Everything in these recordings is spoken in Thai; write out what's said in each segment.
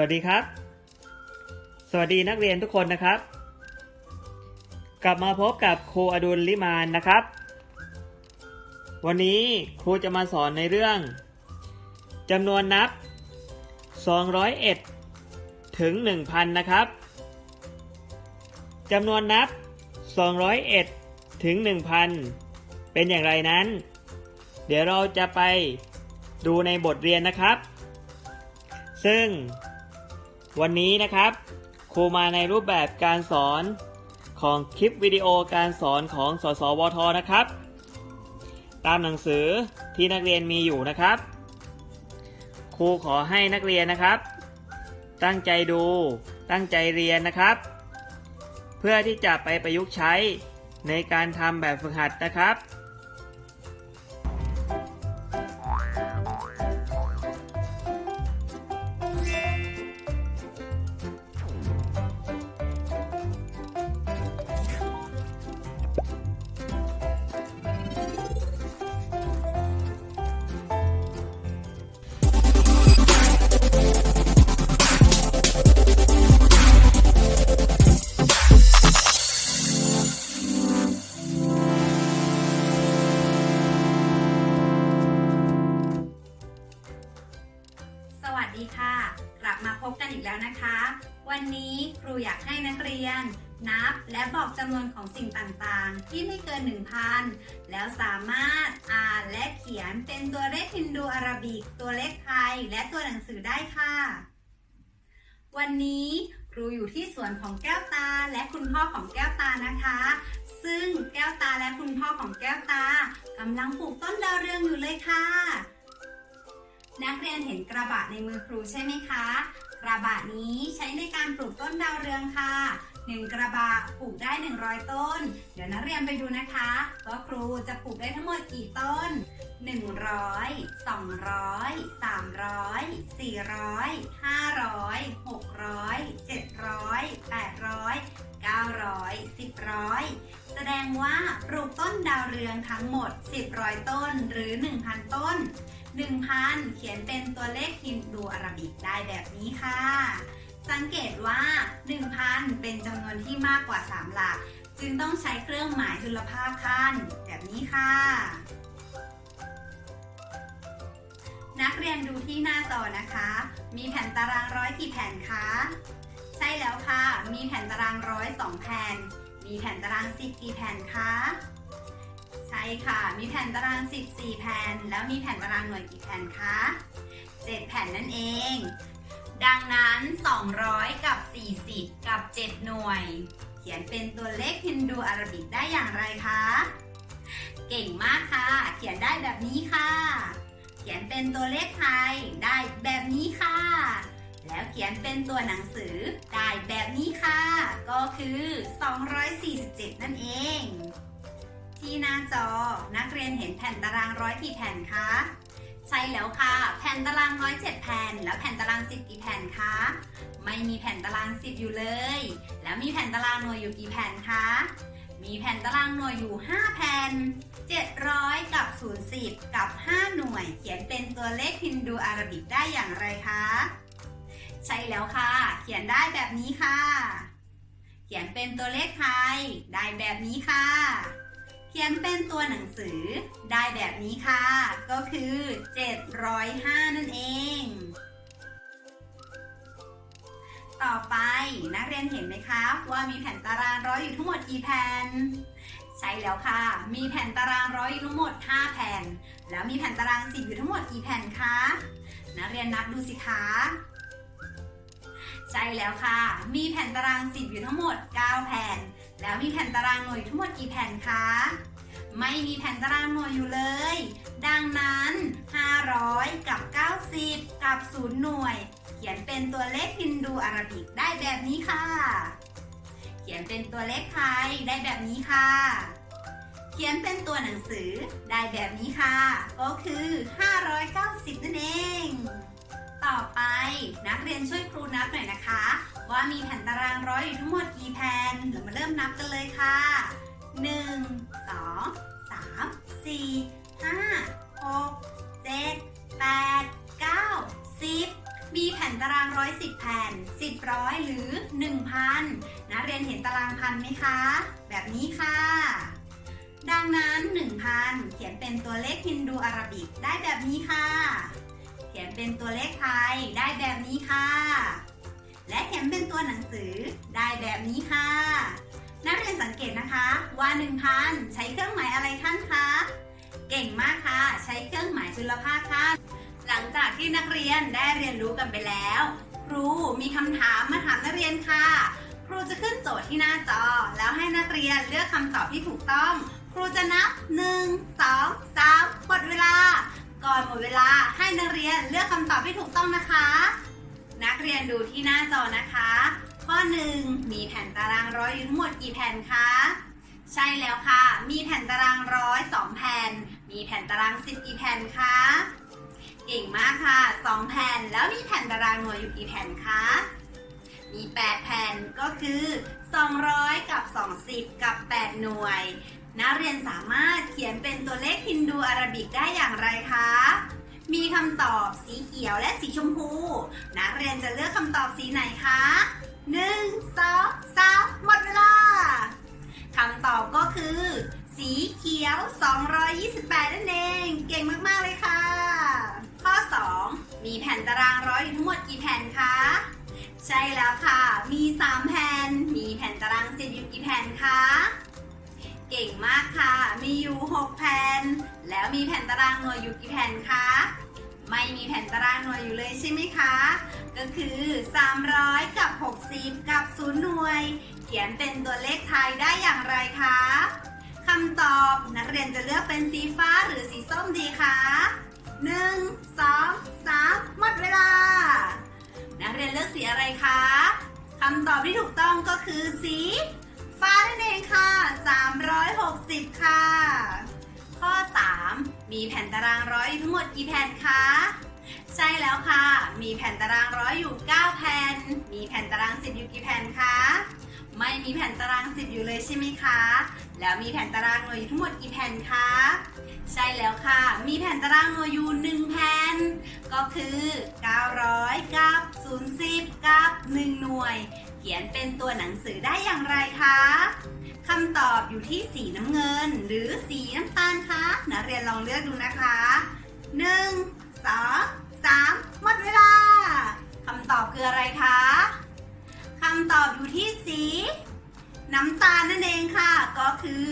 วัสดีครับ สวัสดีนักเรียนทุกคนนะครับ กลับมาพบกับครูอดุลลิมานนะครับ วันนี้ครูจะมาสอนในเรื่องจำนวนนับ 201 ถึง 1,000 นะครับจำนวนนับ 201 ถึง 1,000 เป็นอย่างไรนั้น เดี๋ยวเราจะไปดูในบทเรียนนะครับ ซึ่ง วันนี้นะครับครูมาในรูปแบบการสอนของคลิปวิดีโอการสอนของสสวทนะครับ ตามหนังสือที่นักเรียนมีอยู่นะครับ ครูขอให้นักเรียนนะครับ ตั้งใจดูตั้งใจเรียนนะครับ เพื่อที่จะไปประยุกต์ใช้ในการทำแบบฝึกหัดนะครับ แล้วนะคะ วันนี้ครูอยากให้นักเรียน นับและบอกจำนวนของสิ่งต่างๆ ที่ไม่เกิน 1,000 แล้วสามารถอ่านและเขียนเป็นตัวเลขฮินดูอาราบิก ตัวเลขไทย และตัวหนังสือได้ค่ะ วันนี้ครูอยู่ที่สวนของแก้วตาและคุณพ่อของแก้วตานะคะ ซึ่งแก้วตาและคุณพ่อของแก้วตากำลังปลูกต้นดาวเรืองอยู่เลยค่ะนักเรียนเห็นกระบะในมือครูใช่ไหมคะ กระบะนี้ใช้ในการปลูกต้นดาวเรืองค่ะหนึ่งกระบะปลูกได้ 100 ต้น เดี๋ยวนักเรียนไปดูนะคะว่าครูจะปลูกได้ทั้งหมดกี่ต้น 100 200 300 400 500 600 700 800 900 1000แสดงว่าปลูกต้นดาวเรืองทั้งหมด 10ร้อยต้นหรือ 1,000 ต้น 1,000 เขียนเป็นตัวเลขฮินดูอาราบิกได้แบบนี้ค่ะ สังเกตว่า 1,000 เป็นจำนวนที่มากกว่า 3 หลัก จึงต้องใช้เครื่องหมายจุลภาคขั้น แบบนี้ค่ะ นักเรียนดูที่หน้าจอนะคะ มีแผ่นตารางร้อยกี่แผ่นคะ ใช่แล้วค่ะ มีแผ่นตารางร้อยสองแผ่น มีแผ่นตารางสิบกี่แผ่นคะ ช่ค่ะ มีแผ่นตาราง 14 แผ่น แล้วมีแผ่นตารางหน่วยกี่แผ่นคะ 7 แผ่นนั่นเอง ดังนั้น 200 กับ 40 กับ 7 หน่วย เขียนเป็นตัวเลขฮินดูอารบิกได้อย่างไรคะ เก่งมากค่ะ เขียนได้แบบนี้ค่ะ เขียนเป็นตัวเลขไทยได้แบบนี้ค่ะ แล้วเขียนเป็นตัวหนังสือได้แบบนี้ค่ะ ก็คือ 247 นั่นเอง ที่หน้าจอ นักเรียนเห็นแผ่นตารางร้อยกี่แผ่นคะ ใช่แล้วค่ะ แผ่นตารางร้อยเจ็ดแผ่น แล้วแผ่นตารางสิบกี่แผ่นคะ ไม่มีแผ่นตารางสิบอยู่เลย แล้วมีแผ่นตารางหน่วยอยู่กี่แผ่นคะ มีแผ่นตารางหน่วยอยู่ 5 แผ่น 700 กับ 010 กับ 5 หน่วย เขียนเป็นตัวเลขฮินดูอาราบิกได้อย่างไรคะ ใช่แล้วค่ะ เขียนได้แบบนี้ค่ะ เขียนเป็นตัวเลขไทยได้แบบนี้ค่ะ ขียนเป็นตัวหนังสือได้แบบนี้ค่ะ ก็คือ 705 นั่นเอง ต่อไปนักเรียนเห็นไหมคะ ว่ามีแผ่นตารางร้อยอยู่ทั้งหมดกี่แผ่น ใช่แล้วค่ะ มีแผ่นตารางร้อยอยู่ทั้งหมด 5 แผ่น แล้วมีแผ่นตารางสิบอยู่ทั้งหมดกี่แผ่นคะนักเรียนนับดูสิคะใช่แล้วค่ะ มีแผ่นตารางสิบอยู่ทั้งหมด 9 แผ่น แล้วมีแผ่นตารางหน่วยทั้งหมดกี่แผ่นคะ ไม่มีแผ่นตารางหน่วยอยู่เลย ดังนั้น 500 กับ 90 กับ 0 หน่วย เขียนเป็นตัวเลขฮินดูอาราบิกได้แบบนี้ค่ะ เขียนเป็นตัวเลขไทยได้แบบนี้ค่ะ เขียนเป็นตัวหนังสือได้แบบนี้ค่ะ ก็คือ 590 นั่นเอง ต่อไปนักเรียนช่วยครูนับหน่อยนะคะ ว่ามีแผ่นตารางร้อยอยู่ทั้งหมดกี่แผ่นเรามาเริ่มนับกันเลยค่ะ 1 2 3 4 5 6 7 8 9 10 มีแผ่นตารางร้อยสิบแผ่นสิบร้อยหรือหนึ่งพันนักเรียนเห็นตารางพันไหมคะ แบบนี้ค่ะ ดังนั้นหนึ่งพันเขียนเป็นตัวเลขฮินดูอาราบิกได้แบบนี้ค่ะ เขียนเป็นตัวเลขไทยได้แบบนี้ค่ะ และเขียนเป็นตัวหนังสือได้แบบนี้ค่ะ นักเรียนสังเกตนะคะว่า1,000 ใช้เครื่องหมายอะไรขั้นคะเก่งมากค่ะ ใช้เครื่องหมายจุลภาคขั้นหลังจากที่นักเรียนได้เรียนรู้กันไปแล้ว ครูมีคำถามมาถามนักเรียนค่ะ ครูจะขึ้นโจทย์ที่หน้าจอ แล้วให้นักเรียนเลือกคำตอบที่ถูกต้อง ครูจะนับ 1 2 3หมดเวลา ก่อนหมดเวลาให้นักเรียนเลือกคำตอบที่ถูกต้องนะคะ นักเรียนดูที่หน้าจอนะคะ ข้อ 1 มีแผ่นตารางร้อยอยู่ทั้งหมดกี่แผ่นคะ ใช่แล้วค่ะ มีแผ่นตารางร้อยสองแผ่น มีแผ่นตารางสิบกี่แผ่นคะ เก่งมากค่ะสองแผ่น แล้วมีแผ่นตารางหน่วยอยู่กี่แผ่นคะ มี 8 แผ่นก็คือ 200 กับ 20 กับ 8 หน่วย นักเรียนสามารถเขียนเป็นตัวเลขฮินดูอาราบิกได้อย่างไรคะ มีคำตอบสีเขียวและสีชมพู นักเรียนจะเลือกคำตอบสีไหนคะหนึ่งสองสามหมดเวลาคำตอบก็คือ สีเขียว 228 นั่นเอง เก่งมาก ๆ เลยค่ะ ข้อ 2 มีแผ่นตารางร้อยอยู่ทั้งหมดกี่แผ่นคะ ใช่แล้วค่ะ มี 3 แผ่น มีแผ่นตารางสิบอยู่กี่แผ่นคะ เก่งมากค่ะ มีอยู่ 6 แผ่น แล้วมีแผ่นตารางหน่วยอยู่กี่แผ่นคะ ไม่มีแผ่นตารางหน่วยอยู่เลยใช่ไหมคะ ก็คือ 300 กับ 60 กับ 0 หน่วย เขียนเป็นตัวเลขไทยได้อย่างไรคะคำตอบนักเรียนจะเลือกเป็นสีฟ้าหรือสีส้มดีคะ1 2 3หมดเวลา นักเรียนเลือกสีอะไรคะคำตอบที่ถูกต้องก็คือสี ฟ้านั่นเองค่ะ 360 ค่ะ ข้อ 3 มีแผ่นตารางร้อยอยู่ทั้งหมดกี่แผ่นคะ ใช่แล้วค่ะ มีแผ่นตารางร้อยอยู่ 9 แผ่น มีแผ่นตารางสิบอยู่กี่แผ่นคะ ไม่มีแผ่นตารางสิบอยู่เลยใช่ไหมคะ แล้วมีแผ่นตารางหน่วยอยู่ทั้งหมดกี่แผ่นคะ ใช่แล้วค่ะ มีแผ่นตารางหน่วยอยู่1แผ่น ก็คือ 900 กับ 010 กับ 1 หน่วย เขียนเป็นตัวหนังสือได้อย่างไรคะคำตอบอยู่ที่สีน้ำเงิน หรือสีน้ำตาลคะนักเรียนลองเลือกดูนะคะ 1 2 3 หมดเวลาคำตอบคืออะไรคะคำตอบอยู่ที่สี น้ำตาลนั่นเองค่ะ ก็คือ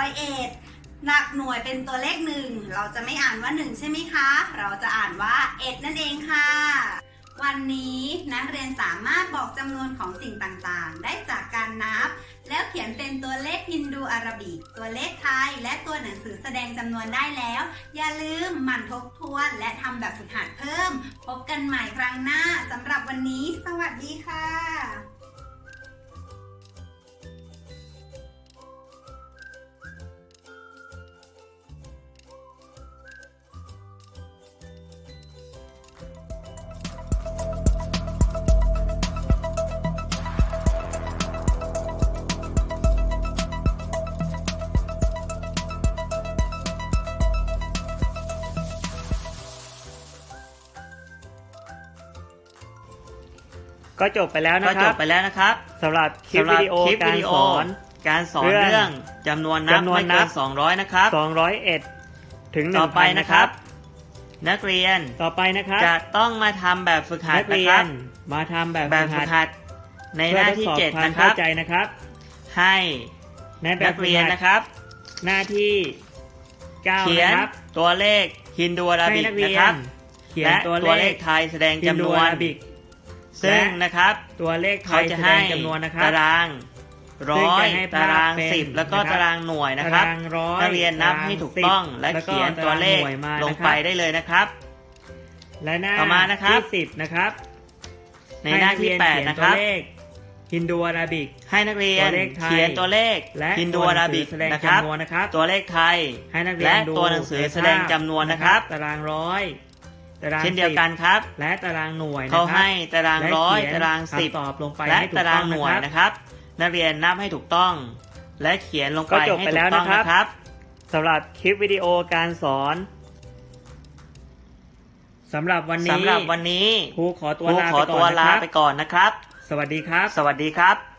901 หนักหน่วยเป็นตัวเลขหนึ่งเราจะไม่อ่านว่า1ใช่ไหมคะ เราจะอ่านว่าเอ็ดนั่นเองค่ะ วันนี้นักเรียนสามารถบอกจำนวนของสิ่งต่างๆ ได้จากการนับ แล้วเขียนเป็นตัวเลขฮินดูอาราบิก ตัวเลขไทย และตัวหนังสือแสดงจำนวนได้แล้ว อย่าลืมหมั่นทบทวนและทำแบบฝึกหัดเพิ่ม พบกันใหม่ครั้งหน้าสำหรับวันนี้ สวัสดีค่ะ ก็จบไปแล้วก็นะคจรับบไปแล้วนะครับสำหรับคลิปสำหวิรับดีโอคลิปกาวิรดีโอสอน การสอนเรื่องเรื่องจำนวนนับจำนวนไม่นัเกิบน200นะครับ 201 ถึงต่อไป1,000นะครับ นักเรียนต่อไปนะครับจะต้องมาทำแบบฝึกหัดนักนะเรีคยรับ นมาทำแบบแบบฝึฝึกกหัหัดดในหเพื่อน้าทดที่สอบ7ความนะคเข้ารับใจนะครับ ให้ในแบบนักฝึกเรียนหัดนะครับ หน้าที่9เขียนนะครับตัวเลขฮินดูอาราให้บิกนักเรีนะยครันบเขียนและตัวตัวเลเลขขไทยแสดงฮิจำนวอานราบิก ซึ่งและนะครับตัวเลขไทเขายจะแสดให้งจำนวนนะครับตารางร้ซึ่งอจะยให้ตารางเป็นสิบแล้วก็นะครับตารางหน่วยนะครับตารางร้อยนักเรียนนับให้ถูกต้องตารางและสิบเขียนแล้วก็ตัวเลขตารางหน่วยมาลงนะครับไปได้เลยนะครับ และหน้าต่อมานะครับที่10นะครับ ในหน้าที่ให้กเรีย8นะครับเขียตัวเลขฮินดูอาราบิก ให้นักเรียนตัวเลขไทยเขียนตัวเลขและฮินดูอาราบิกตัวหนังสือแสดงนะครับจำนวนนะครับ ตัวเลขไทย ให้นักเรียนและดูตัวหนังสือแสดงจำนวนนะครับ ตารางร้อย ตารางเช่นเดียวกันสิบครับ และตารางหน่วยนะเขาครับให้ตารางและร้อยเขีนตารางสิบคำตอบลงไปและให้ถูกตารางต้องหน่วยนะนะครับ นักเรียนนับให้ถูกต้อง และเขียนลงไปก็จบให้ไปถูแล้วกต้องนะครับนะครับครับสำหรับคลิปวิดีโอการสอนสสำหรับวันนี้สำหรับวันนี้ครูขอตัวครูลาขอไปก่ตัอวนนะลาครับไปก่อนนะครับ สวัสดีครับ สวัสดีครับ